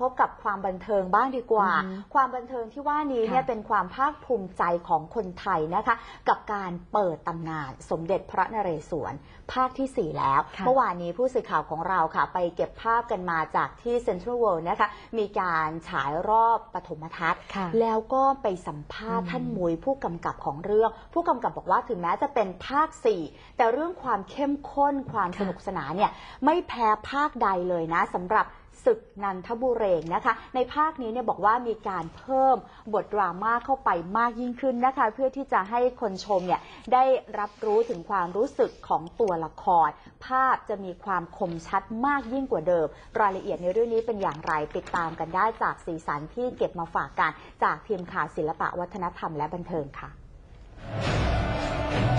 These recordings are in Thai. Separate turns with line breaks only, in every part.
พบกับความบันเทิงบ้างดีกว่า
อือฮึ
ความบันเทิงที่ว่านี้เนี่ย
ค่ะ
เป็นความภาคภูมิใจของคนไทยนะคะ กับการเปิดตำนานสมเด็จพระนเรศวรภาคที่ 4 แล้ว
ค่ะ
เมื่อวานนี้ผู้สื่อข่าวของเราค่ะ ไปเก็บภาพกันมาจากที่เซ็นทรัลเวิลด์นะคะ มีการฉายรอบปฐมทัศน์
ค่ะ
แล้วก็ไปสัมภาษณ์
อืม
ท่านมุยผู้กำกับของเรื่อง ผู้กำกับบอกว่าถึงแม้จะเป็นภาค 4 แต่เรื่องความเข้มข้นความสนุกสนานเนี่ยไม่แพ้ภาคใดเลยนะสำหรับ ศึกนันทบุเรงนะคะ ในภาคนี้เนี่ยบอกว่ามีการเพิ่มบทดราม่าเข้าไปมากยิ่งขึ้นนะคะ เพื่อที่จะให้คนชมเนี่ยได้รับรู้ถึงความรู้สึกของตัวละคร ภาพจะมีความคมชัดมากยิ่งกว่าเดิม รายละเอียดในเรื่องนี้เป็นอย่างไรติดตามกันได้จากสีสันที่เก็บมาฝากกัน จากทีมข่าวศิลปะวัฒนธรรมและบันเทิงค่ะ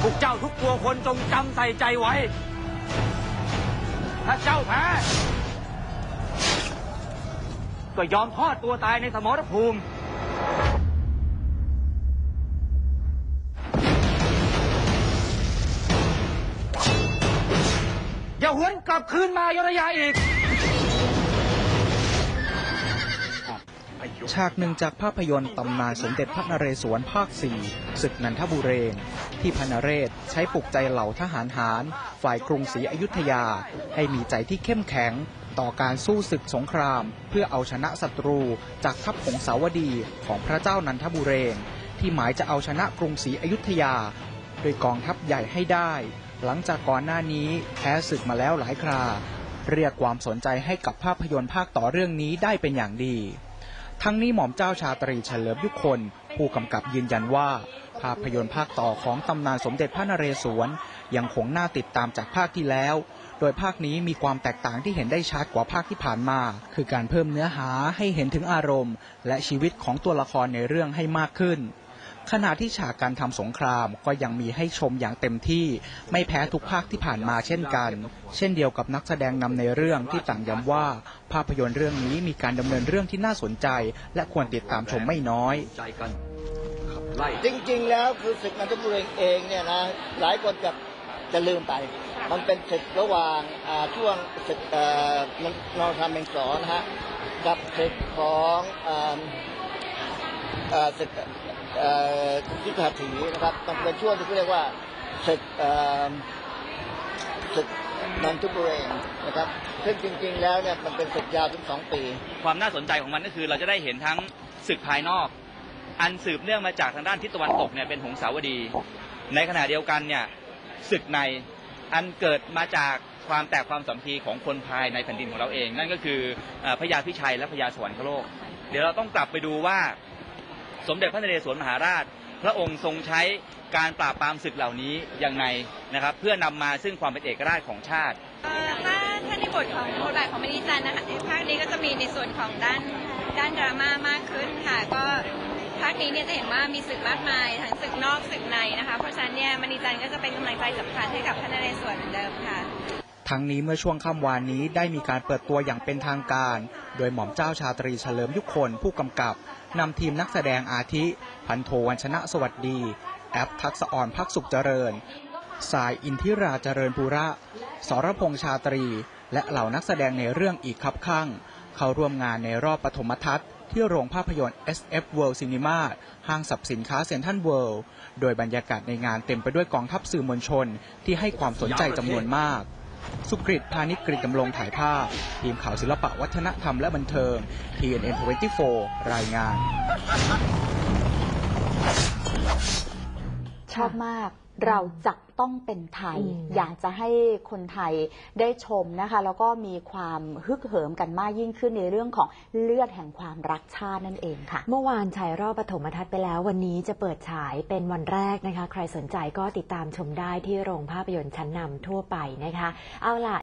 พวกเจ้าทุกตัวคนจงจำใส่ใจไว้ ถ้าเจ้าแพ้ ก็ยอมทอดตัวตายในสมรภูมิ อย่าหวนกลับคืนมาอยุธยาอีก
ฉากหนึ่งจากภาพยนตร์ตำนานสมเด็จพระนเรศวรภาค 4 ศึกนันทบุเรงที่พระนเรศใช้ปลุกใจเหล่าทหารหาร ฝ่ายกรุงศรีอยุธยา ให้มีใจที่เข้มแข็ง ต่อการสู้ศึกสงคราม เพื่อเอาชนะศัตรูจากทัพหงสาวดีของพระเจ้านันทบุเรง ที่หมายจะเอาชนะกรุงศรีอยุธยา โดยกองทัพใหญ่ให้ได้ หลังจากก่อนหน้านี้แพ้ศึกมาแล้วหลายครา เรียกความสนใจให้กับภาพยนตร์ภาคต่อเรื่องนี้ได้เป็นอย่างดี ทั้งนี้หม่อมเจ้าชาตรีเฉลิมยุคน ผู้กำกับยืนยันว่า ภาพยนตร์ภาคต่อของตำนานสมเด็จพระนเรศวรยังคงน่าติดตามจากภาคที่แล้ว โดยภาคนี้มีความแตกต่างที่เห็นได้ชัดกว่าภาคที่ผ่านมา คือการเพิ่มเนื้อหาให้เห็นถึงอารมณ์ และชีวิตของตัวละครในเรื่องให้มากขึ้น ขณะที่ฉากการทำสงครามก็ยังมีให้ชมอย่างเต็มที่ ไม่แพ้ทุกภาคที่ผ่านมาเช่นกัน เช่นเดียวกับนักแสดงนำในเรื่องที่ต่างย้ำว่า ภาพยนตร์เรื่องนี้มีการดำเนินเรื่องที่น่าสนใจ และควรติดตามชมไม่น้อย
จ
ริงๆ แล้วคือศึกนันทบุรีเองเนี่ยนะหลายคนจะจะลืมไป มันเป็นศึกระหว่างช่วงศึกเอ่อนองทำเมงสอนนะฮะกับศึกของศึก ยุทธหัตถีนะครับมันเป็นช่วงที่เรียกว่าศึกศึกนันทบุรีนะครับซึ่งจริง ๆ แล้วเนี่ยมันเป็นศึกยาวถึงสองปี
ความน่าสนใจของมันก็คือเราจะได้เห็นทั้งศึกภายนอก อันสืบเนื่องมาจากทางด้านทิศตะวันตกเนี่ยเป็นหงสาวดี ในขณะเดียวกันเนี่ยศึกในอันเกิดมาจากความแตกความสามัคคีของคนภายในแผ่นดินของเราเอง นั่นก็คือพระยาพิชัยและพระยาสวรรคโลก เดี๋ยวเราต้องกลับไปดูว่า สมเด็จพระนเรศวรมหาราช พระองค์ทรงใช้การปราบปรามศึกเหล่านี้ยังไงนะครับ เพื่อนำมาซึ่งความเป็นเอกราชของชาติ
เอ่อถ้าถ้าในบทของบทบาทของมณีจันทร์นะคะในภาคนี้ก็จะมีในส่วนของด้านด้านดราม่ามากขึ้นค่ะก็ภาคนี้เนี่ยจะเห็นว่ามีศึกมากมายทั้งศึกนอกศึกในนะคะ เพราะฉะนั้นเนี่ยมณีจันทร์ก็จะเป็นกำลังใจสำคัญให้กับพระนเรศวรเหมือนเดิมค่ะ
ทั้งนี้เมื่อช่วงค่ำวานนี้ได้มีการเปิดตัวอย่างเป็นทางการโดยหม่อมเจ้าชาตรีเฉลิมยุคนผู้กำกับนำทีมนักแสดงอาทิ พันโทวัญชนะสวัสดี แอปทักษอ่อนพักสุขเจริญ สายอินทิราเจริญปุระ สรพงษ์ชาตรี และเหล่านักแสดงในเรื่องอีกครับข้าง เข้าร่วมงานในรอบปฐมทัศน์ที่โรงภาพยนตร์ SF World Cinema ห้างสรรพสินค้าเซ็นทรัลเวิลด์ โดยบรรยากาศในงานเต็มไปด้วยกองทัพสื่อมวลชนที่ให้ความสนใจจำนวนมาก สุกริตพานิชกริตกำลงถ่ายภาพ ทีมข่าวศิลปะวัฒนธรรมและบันเทิง TNN 24รายงาน
ชอบมาก เราจักต้องเป็นไทย
อืม
อยากจะให้คนไทยได้ชมนะคะ แล้วก็มีความฮึกเหิมกันมากยิ่งขึ้นในเรื่องของเลือดแห่งความรักชาตินั่นเองค่ะ
เมื่อวานฉายรอบปฐมทัศน์ไปแล้ว วันนี้จะเปิดฉายเป็นวันแรกนะคะ ใครสนใจก็ติดตามชมได้ที่โรงภาพยนตร์ชั้นนำทั่วไปนะคะ เอาล่ะ